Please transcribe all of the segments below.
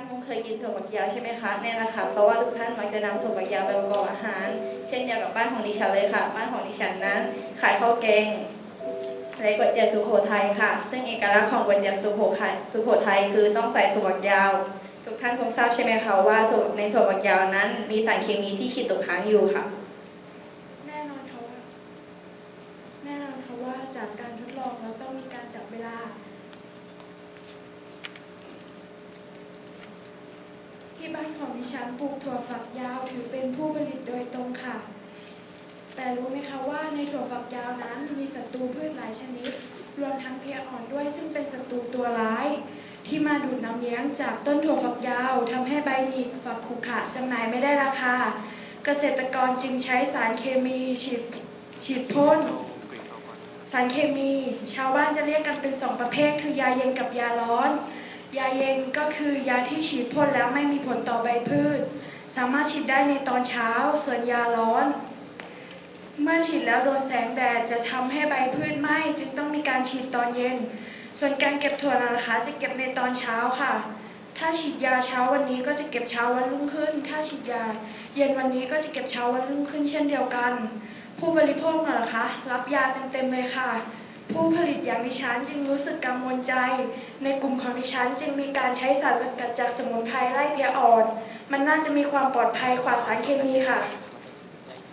านคงเคยกินถั่วฝักยาวใช่ไหมคะแน่ละค่ะเพราะว่าทุกท่านมักจะนำถั่วฝักยาวไปประกอบอาหาร เช่นเดียวกับบ้านของดิฉันเลยค่ะ บ้านของดิฉันนั้น ขายข้าวแกงและก๋วยเตี๋ยวสุโขทัยค่ะ ซึ่งเอกลักษณ์ของก๋วยเตี๋ยวสุโขทัยสุโขทัยคือต้องใส่ถั่วฝักยาว ทุกท่านคงทราบใช่ไหมคะว่าในถั่วฝักยาวนั้น มีสารเคมีที่ฉีดตกค้างอยู่ค่ะ แน่นอนค่ะว่าแน่นอนค่ะว่าจากการทดลองเราต้องมีการจับเวลา ที่บ้านของดิฉันปลูกถั่วฝักยาวถือเป็นผู้ผลิตโดยตรงค่ะ แต่รู้ไหมคะว่าในถั่วฝักยาวนั้นมีศัตรูพืชหลายชนิด รวมทั้งเพลี้ยอ่อนด้วยซึ่งเป็นศัตรูตัวร้าย ที่มาดูดน้ำเลี้ยงจากต้นถั่วฝักยาวทำให้ใบหงิกฝักขุขะจำหน่ายไม่ได้ราคา เกษตรกรจึงใช้สารเคมีฉีดฉีดพ่นสารเคมี ชาวบ้านจะเรียกกันเป็นสองประเภทคือยาเย็นกับยาร้อน ยาเย็นก็คือยาที่ฉีดพ่นแล้วไม่มีผลต่อใบพืช สามารถฉีดได้ในตอนเช้า ส่วนยาร้อน เมื่อฉีดแล้วโดนแสงแดดจะทำให้ใบพืชไหม้จึงต้องมีการฉีดตอนเย็น ส่วนการเก็บถั่วนะคะจะเก็บในตอนเช้าค่ะ ถ้าฉีดยาเช้าวันนี้ก็จะเก็บเช้าวันรุ่งขึ้น ถ้าฉีดยาเย็นวันนี้ก็จะเก็บเช้าวันรุ่งขึ้นเช่นเดียวกัน ผู้บริโภคนะเหรอคะ รับยาเต็มๆเลยค่ะ ผู้ผลิตอย่างดิฉันจึงรู้สึกกังวลใจ ในกลุ่มของดิฉันจึงมีการใช้สารสกัดจากสมุนไพรไล่เพียอ่อน มันน่าจะมีความปลอดภัยกว่าสารเคมีค่ะ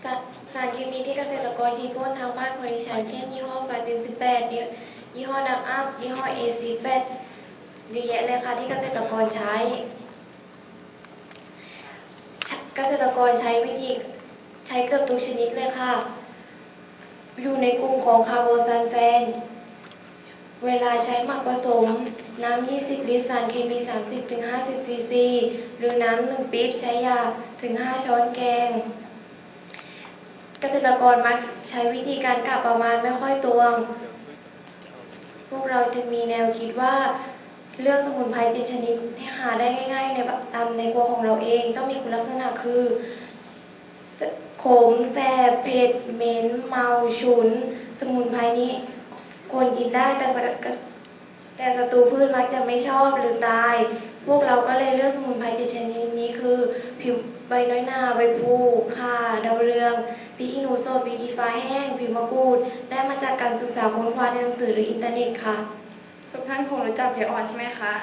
สาสารเคมีที่เกษตรกรฉีดพ่นทางบ้านของดิฉันเช่นยี่ห้อฟาตินสิบแปดยี่ห้อดักอัพยี่ห้อเอซีแฟตเยอะแยะเลยค่ะที่เกษตรกรใช้ใช้ เกษตรกรใช้วิธีใช้เกือบทุกชนิดเลยค่ะ อยู่ในกลุ่มของคาร์โบซันแฟน เวลาใช้หมักผสม น้ำ 20 ลิตรสารเคมี 30-50 ซีซี หรือน้ำ 1 ปี๊บใช้ยาถึง 5 ช้อนแกง เกษตรกรมักใช้วิธีการกะประมาณไม่ค่อยตวง พวกเราจึงมีแนวคิดว่าเลือกสมุนไพรเจ็ดชนิดที่หาได้ง่าย ๆ ในตามในครัวของเราเอง ต้องมีคุณลักษณะคือ ขมแสบเผ็ดเหม็นเมาฉุน สมุนไพรนี้ควรกินได้แต่แต่ศัตรูพืชมักจะไม่ชอบหรือตาย พวกเราก็เลยเลือกสมุนไพรเจ็ดชนิดนี้คือ ผิวใบน้อยหนาใบพูข่าดาวเรืองพริกขี้หนูสดพริกขี้ฟ้าแห้งผิวมะกรูด ได้มาจากการศึกษาค้นคว้าในหนังสือหรืออินเทอร์เน็ตค่ะ ทุกท่านคงรู้จักเพียอ่อนใช่ไหมคะ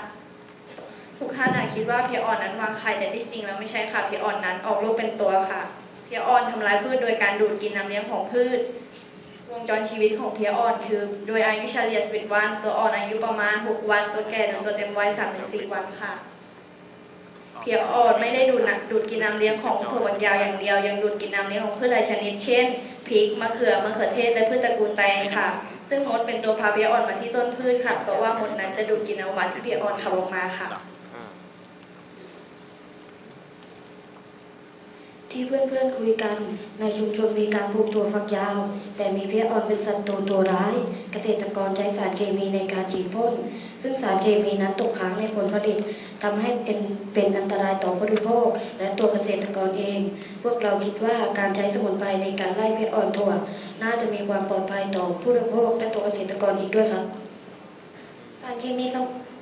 ทุกท่านอาจคิดว่าเพียอ่อนนั้นวางไข่แต่ที่จริงแล้วไม่ใช่ค่ะเพียอ่อนนั้นออกลูกเป็นตัวค่ะ เพียอ่อนทำลายพืชโดยการดูดกินน้ำเลี้ยงของพืช วงจรชีวิตของเพียอ่อนคือ โดยอายุเฉลี่ย11วัน ตัวอ่อนอายุประมาณ 6 วัน ตัวแก่ถึงตัวเต็มวัย3-4 วันค่ะ เพียอ่อนไม่ได้ดูดนะดูดกินน้ำเลี้ยงของถั่วฝักยาวอย่างเดียว ยังดูดกินน้ำเลี้ยงของพืชหลายชนิด เช่นพริกมะเขือมะเขือเทศและพืชตระกูลแตงค่ะ ซึ่งมดเป็นตัวพาเพียอ่อนมาที่ต้นพืชค่ะเพราะว่ามดนั้นจะดูดกินอวัยวะที่เพียอ่อนขับออกมาค่ะ ที่เพื่อนๆคุยกัน ในชุมชนมีการปลูกถั่วฝักยาว แต่มีเพี้ยอ่อนเป็นศัตรูตัวร้าย เกษตรกรใช้สารเคมีในการฉีดพ่น ซึ่งสารเคมีนั้นตกค้างในผลผลิตทำให้เป็นเป็นอันตรายต่อผู้บริโภค และตัวเกษตรกรเอง พวกเราคิดว่าการใช้สมุนไพรในการไล่เพี้ยอ่อนถั่ว น่าจะมีความปลอดภัยต่อผู้บริโภค และตัวเกษตรกรอีกด้วยครับ สารเคมี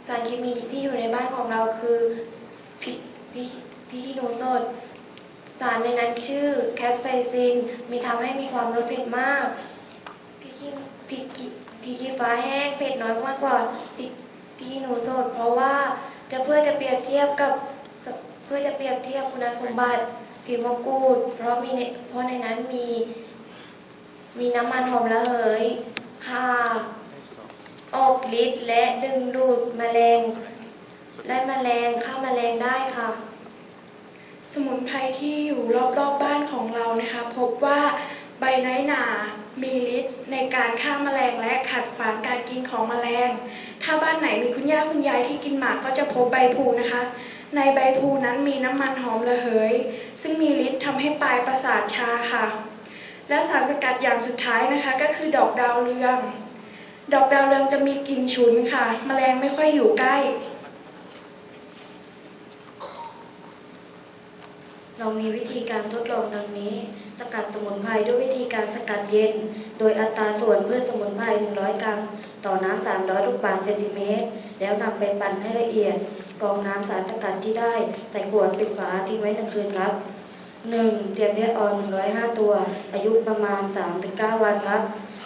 สารเคมีที่อยู่ในบ้านของเราคือพริกพริกพริกขี้หนูสดารในนั้นชื่อแคปไซซิน มีทำให้มีความรสเผ็ดมากพริกขี้พริกขี้พริกขี้ฟ้าแห้งเผ็ดน้อยมากกว่าพริกหนูสด เพราะว่าจะเพื่อจะเปรียบเทียบกับเพื่อจะเปรียบเทียบคุณสมบัติผิวมะกรูด เพราะมีในเพราะในนั้นมี มีน้ำมันหอมระเหยข่าออกฤทธิ์และดึงดูดแมลง และแมลงฆ่าแมลงได้ค่ะ สมุนไพรที่อยู่รอบๆบบ้านของเรานะคะ พบว่าใบไน้หนา มีฤทธิ์ในการฆ่าแมลงและขัดขวางการกินของแมลง ถ้าบ้านไหนมีคุณย่าคุณยายที่กินหมากก็จะพบใบพลูนะคะ ในใบพลูนั้นมีน้ำมันหอมระเหย ซึ่งมีฤทธิ์ทำให้ปลายประสาทชาค่ะ และสารสกัดอย่างสุดท้ายนะคะ ก็คือดอกดาวเรือง ดอกดาวเรืองจะมีกลิ่นฉุนค่ะ แมลงไม่ค่อยอยู่ใกล้ เรามีวิธีการทดลองดังนี้ สกัดสมุนไพรด้วยวิธีการสกัดเย็น โดยอัตราส่วนพืชสมุนไพร 100 กรัม ต่อน้ำ 300 ลูกบาศก์เซนติเมตร แล้วนำไปปั่นให้ละเอียด กรองน้ำสารสกัดที่ได้ ใส่ขวดปิดฝาทิ้งไว้หนึ่งคืนครับ 1. เตรียมเพชรออน 105 ตัว อายุประมาณ 3-9 วันครับ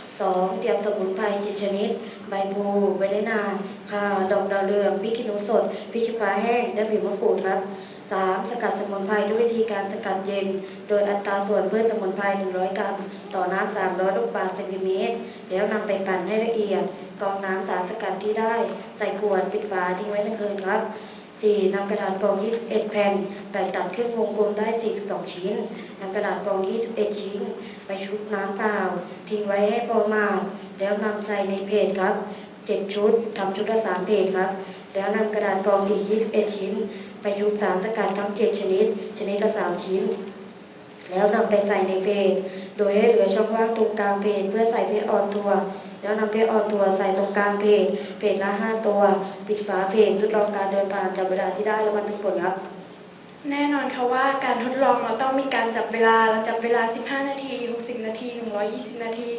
2. เตรียมสมุนไพร7ชนิด ใบโพใบเนนาข่าดอกดาวเรืองพริกขี้หนูสดพริกชี้ฟ้าแห้ง และผิวมะกรูดครับ 3. สกัดสมุนไพรด้วยวิธีการสกัดเย็น โดยอัตราส่วนเพื่อสมุนไพร 100 กรัม ต่อน้ำ 300 ลูกบาศก์เซนติเมตร แล้วนำไปปั่นให้ละเอียดกรองน้ำสารสกัดที่ได้ ใส่ขวดปิดฝาทิ้งไว้หนึ่งคืนครับ 4. นำกระดาษกรอง 21 แผ่นไปตัดครึ่งวงกลมได้ 42 ชิ้นนำกระดาษกรอง 21 ชิ้น ไปชุบน้ำเปล่า ทิ้งไว้ให้พอประมาแล้วนำใส่ในเพจครับ 7 ชุดทำชุดละ3เพจครับ แล้วนำกระดาษกรองอีก 21 ชิ้น ไปชุบสารสกัดทั้ง7ชนิด ชนิดละ3ชิ้น แล้วนำไปใส่ในเพจโดยให้เหลือช่องว่างตรงกลางเพจเพื่อใส่เพจออนตัว แล้วนำเพจออนตัวใส่ตรงกลางเพจเพจละ5ตัว ปิดฝาเพจทดลองการเดินผ่านจับเวลาที่ได้แล้วมันเป็นผลครับแน่นอนค่ะว่าการทดลองเราต้องมีการจับเวลาเราจับเวลา 15 นาที 60 นาที 120 นาที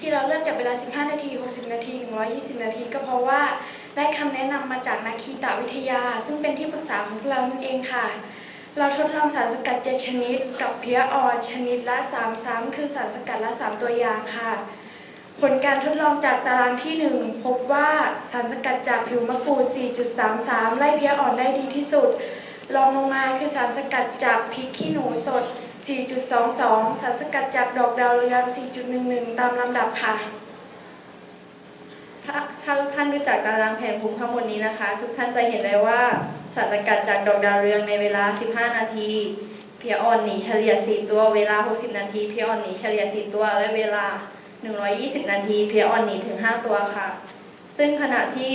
ที่เราเลือกจับเวลา 15 นาที 60 นาที 120 นาที ก็เพราะว่า ได้คำแนะนำมาจากนักคีตวิทยา ซึ่งเป็นที่ปรึกษาของเรานั่นเองค่ะ เราทดลองสารสกัด7ชนิด กับเพียออนชนิดละ3ซ้ำคือสารสกัดละ3ตัวอย่างค่ะ ผลการทดลองจากตารางที่ 1 พบว่าสารสกัดจากผิวมะกรูด 4.33 ไล่เพี้ยอ่อนได้ดีที่สุดรองลงมาคือสารสกัดจากพริกขี้หนูสด 4.22 สารสกัดจากดอกดาวเรือง 4.11 ตามลำดับค่ะ ถ้าถ้าทุกท่านรู้จักตารางแผนภูมิทั้งหมดนี้นะคะ ทุกท่านจะเห็นเลยว่าสารสกัดจากดอกดาวเรืองในเวลา 15 นาที เพียอ่อนหนีเฉลี่ย 4 ตัว เวลา 60 นาที เพียอ่อนหนีเฉลี่ย 4 ตัว และเวลา 120 นาที เพียอ่อนหนีถึง 5 ตัวค่ะ ซึ่งขณะที่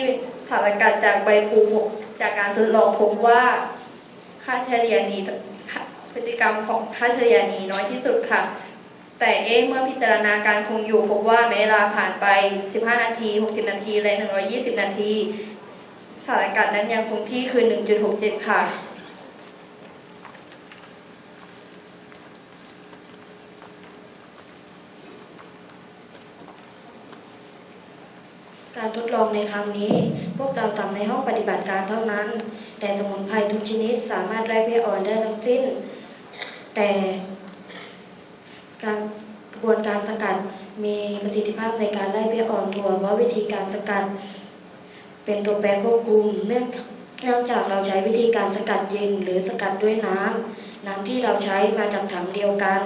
สารสกัดจากใบพลูจากการทดลองพบว่า ค่าเฉลี่ยนี้พฤติกรรมของค่าเฉลี่ยนี้น้อยที่สุดค่ะ แต่เอ๊ะเมื่อพิจารณาการคงอยู่พบว่าแม้เวลาผ่านไป 15 นาที 60 นาที และ 120 นาทีสารกัดนั้นยังคงที่คือ 1.67 ค่ะ การทดลองในครั้งนี้ พวกเราทำในห้องปฏิบัติการเท่านั้น แต่สมุนไพรทุกชนิดสามารถไล่เพอ่อนได้ทั้งสิ้น แต่ การกระบวนการสกัดมีประสิทธิภาพในการไล่เพศอ่อนตัวเพราะวิธีการสกัดเป็นตัวแปรควบคุมเนื่องเนื่องจากเราใช้วิธีการสกัดเย็นหรือสกัดด้วยน้ำน้ำที่เราใช้มาจากถังเดียวกัน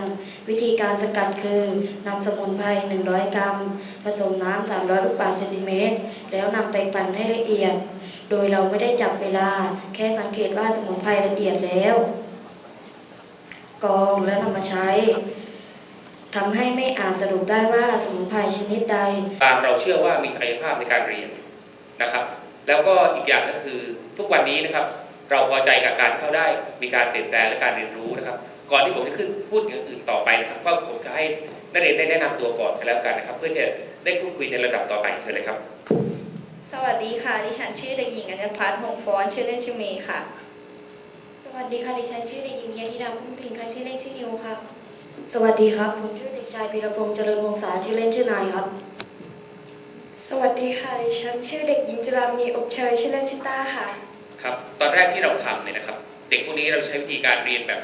วิธีการสกัดคือนำสมุนไพร100 กรัม ผสมน้ำ300 ลูกบาศก์เซนติเมตร แล้วนำไปปั่นให้ละเอียด โดยเราไม่ได้จับเวลา แค่สังเกตว่าสมุนไพรละเอียดแล้ว กองแล้วนำมาใช้ ทำให้ไม่อาจสรุปได้ว่าสมุนไพรชนิดใด ตามเราเชื่อว่ามีศักยภาพในการเรียนนะครับ แล้วก็อีกอย่างก็คือทุกวันนี้นะครับ เราพอใจกับการเข้าได้มีการเปลี่ยนแปลงและการเรียนรู้นะครับ ก่อนที่ผมจะขึ้นพูดอย่างอื่นต่อไปนะครับก็ผมจะให้นักเรียนได้แนะนำตัวก่อนกันแล้วกันนะครับ เพื่อจะได้พูดคุยในระดับต่อไปเชิญเลยครับ สวัสดีค่ะดิฉันชื่อเด็กหญิงอัญญพัฒน์หงฟ้อนชื่อเล่นชื่อเมย์ค่ะ สวัสดีค่ะดิฉันชื่อเด็กหญิงยาธิดาพุ่มพิงค่ะชื่อเล่นชื่อนิวค่ะ สวัสดีครับ ผมชื่อเด็กชายพีรพงษ์เจริญวงศาชื่อเล่นชื่อนายครับ สวัสดีค่ะดิฉันชื่อเด็กหญิงจุฬามณีอบเชยชื่อเล่นชื่อต้าค่ะ ครับ ตอนแรกที่เราทำเนี่ยนะครับ เด็กพวกนี้เราใช้วิธีการเรียนแบบ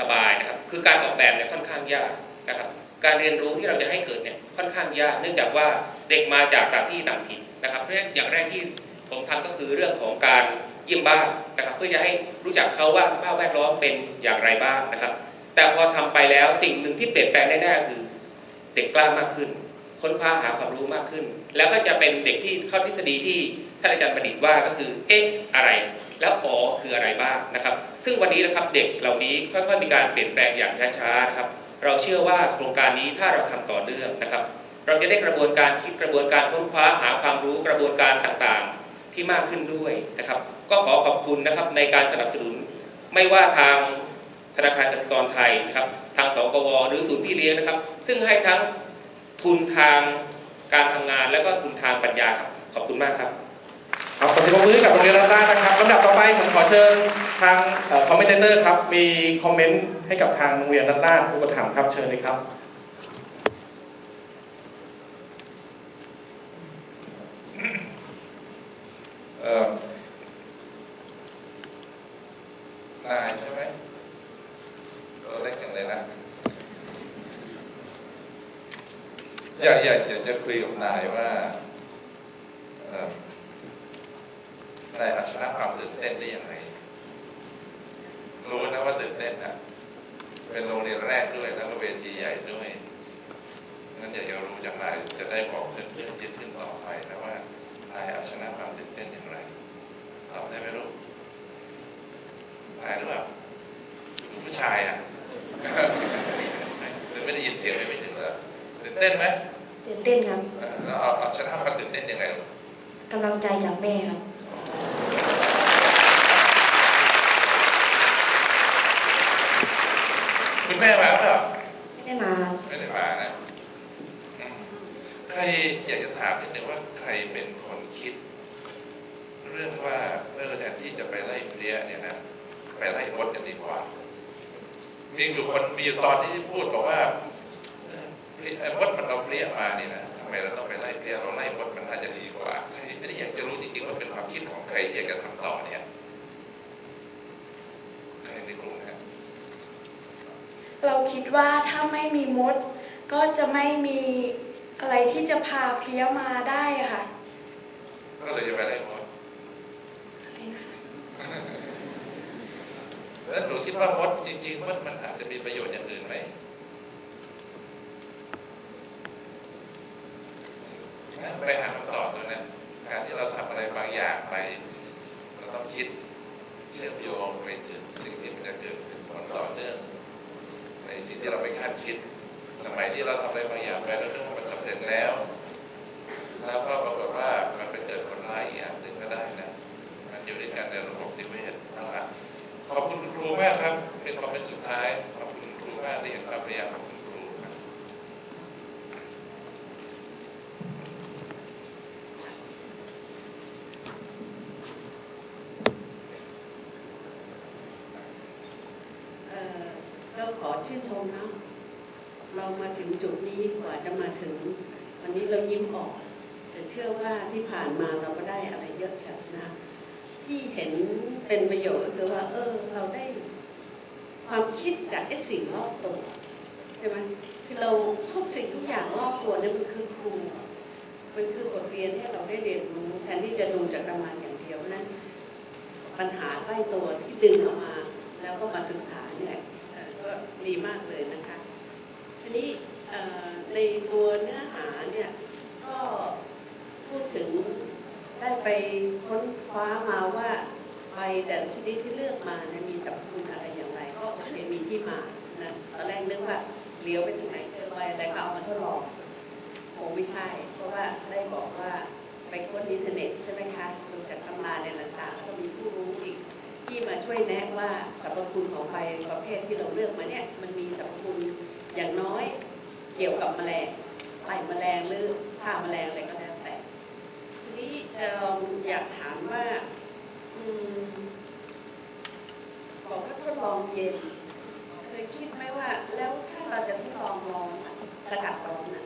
สบายๆนะครับ คือการออกแบบเนี่ยค่อนข้างยากนะครับ การเรียนรู้ที่เราจะให้เกิดเนี่ยค่อนข้างยาก เนื่องจากว่าเด็กมาจากต่างที่ต่างถิ่นนะครับเพราะฉะนั้นอย่างแรกที่ผมทำก็คือเรื่องของการเยี่ยมบ้านนะครับ เพื่อจะให้รู้จักเขาว่าสภาพแวดล้อมเป็นอย่างไรบ้างนะครับ แต่พอทำไปแล้วสิ่งหนึ่งที่เปลี่ยนแปลงแน่คือ เด็กกล้ามากขึ้น ค้นคว้าหาความรู้มากขึ้น แล้วก็จะเป็นเด็กที่เข้าทฤษฎีที่ท่านอาจารย์ประดิษฐ์ว่าก็คือเอ๊ะอะไร แล้วอ๋อคืออะไรบ้างนะครับ ซึ่งวันนี้นะครับเด็กเหล่านี้ค่อยๆมีการเปลี่ยนแปลงอย่างช้าๆนะครับ เราเชื่อว่าโครงการนี้ถ้าเราทำต่อเนื่องนะครับ เราจะได้กระบวนการคิดกระบวนการค้นคว้าหาความรู้กระบวนการต่างๆที่มากขึ้นด้วยนะครับ ก็ขอขอบคุณนะครับในการสนับสนุน ไม่ว่าทาง ธนาคารกสิกรไทยนะครับ ทางสกวหรือศูนย์พี่เลี้ยงนะครับ ซึ่งให้ทั้งทุนทางการทำงานและก็ทุนทางปัญญาครับขอบคุณมากครับครับขอเสียงปรบมือให้กับโรงเรียนรัตนานะครับลำดับต่อไปผมขอเชิญทางคอมเมนเตอร์ครับมีคอมเมนต์ให้กับทางโรงเรียนรัตนาผู้ปถัมภ์ครับเชิญเลยครับเอ่อนายใช่ไหม ตัวเล็กอย่างเลยนะ อยากอยากอยากจะคุยกับนายว่าเนายเอาชนะความตื่นเต้นได้ยังไงรู้นะว่าตื่นเต้นนะเป็นโรงเรียนแรกด้วยแล้วก็เวทีใหญ่ด้วยงั้นอยากจะรู้จากนายจะได้บอกเพื่อนเพื่อนที่ขึ้นต่อไปนะว่านายเอาชนะความตื่นเต้นอย่างไรตอบได้ไหมลูกนายหรือเปล่าผู้ชายอะ หรือไม่ได้ยินเสียงไม่ถึงเหรอตื่นเต้นไหมตื่นเต้นครับเออแล้วเอาเอาชนะความตื่นเต้นยังไงลูกกำลังใจจากแม่ครับคุณแม่มาเปล่าไม่ได้มาครับไม่ได้มานะอืมใครอยากจะถามนิดนึงว่าใครเป็นคนคิด เรื่องว่าเออแทนที่จะไปไล่เพลี้ยเนี่ยนะไปไล่มดกันดีกว่า มีอยู่คนมีอยู่ตอนที่พูดบอกว่าเออเพลี้ยไอ้มดมันเอาเพลี้ยมาเนี่ยนะทำไมเราต้องไปไล่เพลี้ยเราไล่มดมันน่าจะดีกว่าใครไม่ได้อยากจะรู้จริงๆว่าเป็นความคิดของใครที่อยากจะทำต่อเนี่ยใครในกลุ่มนะเราคิดว่าถ้าไม่มีมด ก็จะไม่มีอะไรที่จะพาเพี้ยมาได้อะค่ะ ก็เลยจะไปไล่มดแล้วหนูคิดว่ามดจ ริงๆว่ามันอาจจะมีประโยชน์อย่างอื่นไหมนะไปหาคำตอบดูนะ การที่เราทำอะไรบางอย่างไป เราต้องคิดเชื่อมโยงไปถึงสิ่งที่มันจะเกิดขึ้นผลต่อเนื่อง ในสิ่งที่เราไม่คาดคิด สมัยที่เราทำอะไรบางอย่างไปแล้วเรื่องมันสำเร็จแล้ว แล้วก็ปรากฏว่ามันไปเกิดผลร้ายอีกอย่างหนึ่งก็ได้นะ มันอยู่ด้วยกันในระบบนิเวศนั่นแหละขอบคุณคุณครูมากครับ เป็นคอมเมนต์สุดท้าย ขอบคุณคุณครูมากที่เห็นความพยายามของคุณครูครับ เอ่อก็ขอชื่นชมนะ เรามาถึงจุดนี้กว่า จะมาถึง วันนี้เรายิ้มออก แต่เชื่อว่าที่ผ่านมาเราก็ได้อะไรเยอะชัดนะ ที่เห็นเป็นประโยชน์ก็คือว่า เออ เราได้ความคิดจากไอ้สิ่งรอบตัวใช่ไหมคือเราทุกสิ่งทุกอย่างรอบตัวเนี่ยมันคือครูมันคือบทเรียนให้เราได้เรียนรู้แทนที่จะดูจากรางวัลอย่างเดียวนั้น ปัญหาใกล้ตัวที่ดึงออกมา แล้วก็มาศึกษาเนี่ยก็ดีมากเลยนะคะทีนี้ ในตัวเนื้อหาเนี่ยก็พูดถึงได้ไปค้นคว้ามาว่าใบแต่ละชนิดที่เลือกมาเนี่ยมีสรรพคุณอะไรอย่างไรก็โอเคมีที่มานะตอนแรกนึกว่าเลี้ยวไปถึงไหนเจอใบอะไรก็เอามาทดลองคงไม่ใช่ เพราะว่าได้บอกว่าไปค้นอินเทอร์เน็ตใช่ไหมคะดูจากตำราในต่างๆแล้วก็มีผู้รู้อีกที่มาช่วยแนะว่าสรรพคุณของใบประเภทที่เราเลือกมาเนี่ยมันมีสรรพคุณอย่างน้อย เกี่ยวกับแมลงไล่แมลงหรือฆ่าแมลงอะไรก็แล้วแต่ ทีนี้เอออยากถามว่าอืมบอกว่าทดลองเย็นเคยคิดไหมว่า แล้วถ้าเราจะทดลองร้อนสกัดร้อนน่ะ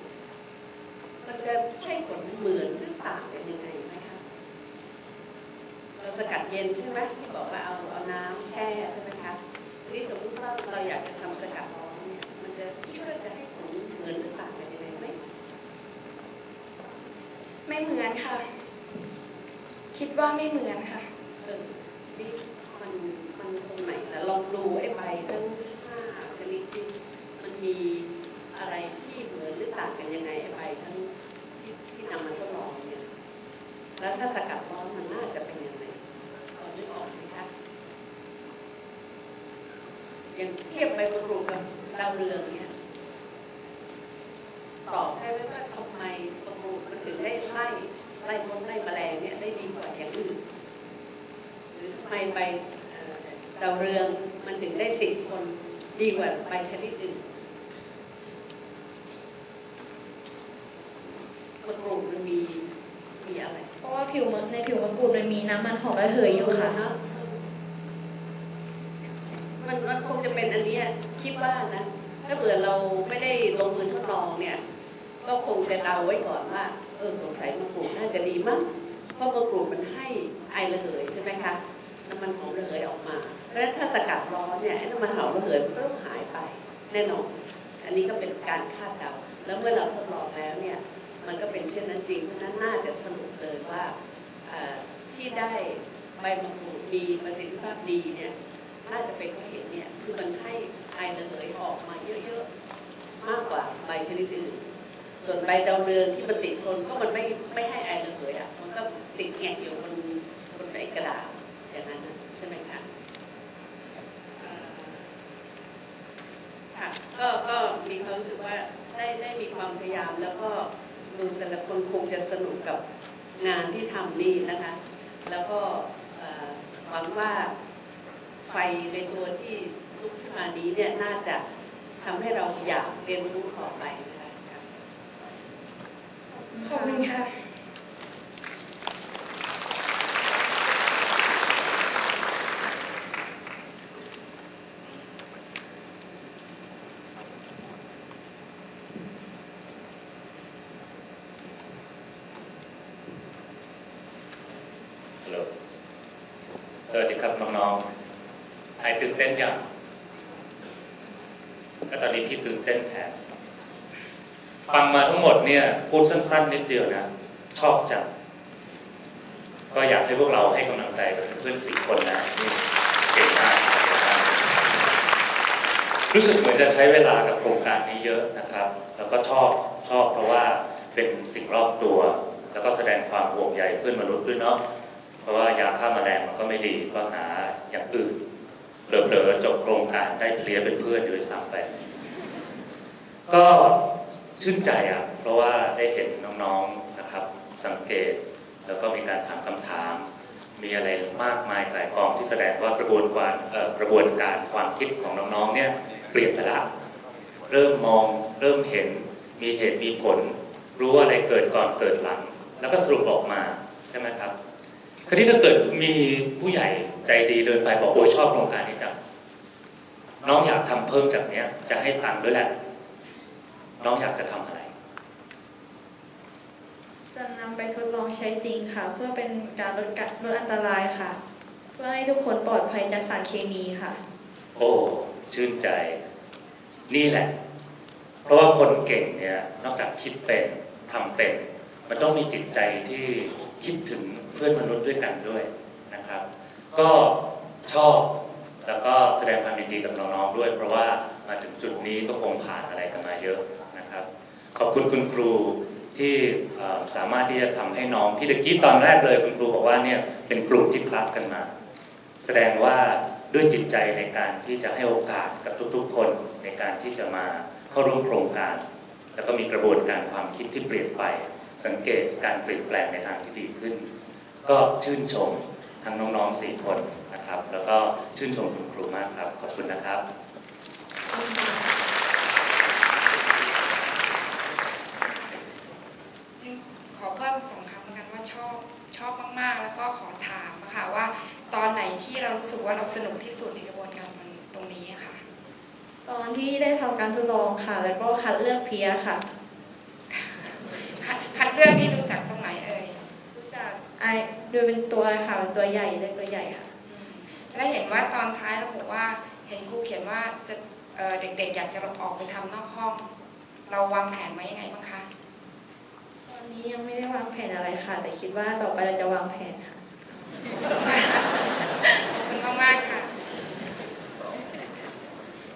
มันจะให้ผลเหมือนหรือต่างกันยังไงไหมคะเราสกัดเย็นใช่ไหมที่บอกว่าเอาเอาน้ำแช่ใช่ไหมคะทีนี้สมมติว่าเราอยากจะทำสกัดร้อนเนี่ยมันจะคิดว่าจะให้ผลเหมือนหรือต่างกันยังไงไหม ไม่เหมือนค่ะ คิดว่าไม่เหมือนค่ะเออนี่มันมันตรงไหนละลองดูไอ้ใบทั้งห้าชนิดที่มันมีอะไรที่เหมือนหรือต่างกันยังไงไอ้ใบทั้งที่ที่นำมาทดลองเนี่ย แล้วถ้าสกัดร้อนมันน่าจะเป็นยังไงพอนึกออกไหมคะอย่างเทียบใบมะกรูดกับดาวเรืองเนี่ยตอบได้ไหมว่าทำไม มะกรูดมันถึงได้ไล่ไล่มดไล่แมลงเนี่ยได้ดีกว่าอย่างอื่นหรือทำไมใบเอ่อดาวเรืองมันถึงได้ติดคนดีกว่าใบชนิดอื่นมะกรูดมันมีมีอะไร เพราะว่าผิวมะในผิวมะกรูดมันมีน้ำมันหอมระเหยอยู่ค่ะมันมันคงจะเป็นอันเนี้ยคิดว่านะถ้าเผื่อเราไม่ได้ลงมือทดลองเนี่ย ก็คงจะเดาไว้ก่อนว่าเออสงสัยมะกรูดน่าจะดีมั้งเพราะมะกรูดมันให้ไอระเหยใช่ไหมคะน้ำมันหอมระเหยออกมาเพราะฉะนั้นถ้าสกัดร้อนเนี่ยไอ้น้ำมันหอมระเหยมันก็ต้องหายไปแน่นอนอันนี้ก็เป็นการคาดเดาแล้วเมื่อเราทดลองแล้วเนี่ยมันก็เป็นเช่นนั้นจริงเพราะฉะนั้นน่าจะสรุปเลยว่าที่ได้ใบมะกรูดมีประสิทธิภาพดีเนี่ยน่าจะเป็นเพราะเหตุเนี่ยคือมันให้ไอระเหยออกมาเยอะๆมากกว่าใบชนิดอื่น ส่วนใบดาวเรืองที่มันติดทนก็มันไม่ไม่ให้ไอระเหยอะมันก็ติดแงกอยู่บนบนไอกระดาษอย่างนั้นใช่ไหมคะค่ะก็ก็มีความรู้สึกว่าได้ได้มีความพยายามแล้วก็ดูแต่ละคนคงจะสนุกกับงานที่ทำนี่นะคะ แล้วก็หวังว่าไฟในตัวที่ลุกขึ้นมานี้เนี่ยน่าจะทำให้เราอยากเรียนรู้ต่อไป คุณค่ะสวัสดีครับน้องๆหายตื่นเต้นยังก็ตอนนี้พี่ตื่นเต้นแทน ฟังมาทั้งหมดเนี่ยพูดสั้น ๆ นิดเดียวนะชอบจังก็อยากให้พวกเราให้กำลังใจกับเพื่อนสี่คนนะนี่เก่งมากรู้สึกเหมือนจะใช้เวลากับโครงการนี้เยอะนะครับ แล้วก็ชอบชอบเพราะว่าเป็นสิ่งรอบตัว แล้วก็แสดงความห่วงใยเพื่อนมนุษย์ด้วยเนาะเพราะว่ายาฆ่าแมลงมันก็ไม่ดีก็หาอย่างอื่นเผลอๆจบโครงการได้เพลียเป็นเพื่อนด้วยซ้ำไปก็ ชื่นใจอะเพราะว่าได้เห็นน้องๆนะครับสังเกต แล้วก็มีการถามคำถาม มีอะไรมากมายหลายกองที่แสดงว่ากระบวนการกระบวนการความคิดของน้องๆเนี่ยเปลี่ยนไปละเริ่มมองเริ่มเห็นมีเหตุมีผล รู้ว่าอะไรเกิดก่อนเกิดหลัง แล้วก็สรุปออกมาใช่ไหมครับคราวนี้ถ้าเกิดมีผู้ใหญ่ใจดีเดินไปบอกโอ้ชอบโครงการนี้จังน้องอยากทำเพิ่มจากเนี้ยจะให้ตังค์ด้วยแหละ น้องอยากจะทำอะไร จะนำไปทดลองใช้จริงค่ะ เพื่อเป็นการลดกะลดอันตรายค่ะ เพื่อให้ทุกคนปลอดภัยจากสารเคมีค่ะ โอ้ชื่นใจ นี่แหละ เพราะว่าคนเก่งเนี่ยนอกจากคิดเป็นทำเป็น มันต้องมีจิตใจที่คิดถึงเพื่อนมนุษย์ด้วยกันด้วยนะครับ ก็ชอบแล้วก็แสดงความยินดีกับน้องๆด้วย เพราะว่ามาถึงจุดนี้ก็คงผ่านอะไรกันมาเยอะนะครับ ขอบคุณคุณครูที่สามารถที่จะทำให้น้องที่ตะกี้ตอนแรกเลยคุณครูบอกว่าเนี่ยเป็นกลุ่มที่คลับกันมา แสดงว่าด้วยจิตใจในการที่จะให้โอกาสกับทุกๆ คนในการที่จะมาเข้าร่วมโครงการ แล้วก็มีกระบวนการความคิดที่เปลี่ยนไป สังเกตการเปลี่ยนแปลงในทางที่ดีขึ้น ก็ชื่นชมทั้งน้องๆสี่คนนะครับ แล้วก็ชื่นชมคุณครูมากครับ ขอบคุณนะครับ จริงขอเพิ่มสองคำเหมือนกันว่าชอบชอบมา กๆแล้วก็ขอถามอะค่ะว่าตอนไหนที่เรารู้สึกว่าเราสนุกที่สุดในกระบวนการมันตรงนี้อะค่ะ ตอนที่ได้ทำการทดลองค่ะ แล้วก็คัดเลือกเพียค่ะ คัดคัดเลือกนี่ดูจากตรงไหนเอ่ยรู้จักไอดูเป็นตัวค่ะเป็นตัวใหญ่เลยตัวใหญ่ค่ะอืมและเห็นว่าตอนท้ายเราบอกว่าเห็นครูเขียนว่าจะเอ่อเด็กๆ อยากจะออกไปทำนอกห้อง เราวางแผนไว้ยังไงบ้างคะ ตอนนี้ยังไม่ได้วางแผนอะไรค่ะ แต่คิดว่าต่อไปเราจะวางแผน ขอบคุณมากๆค่ะ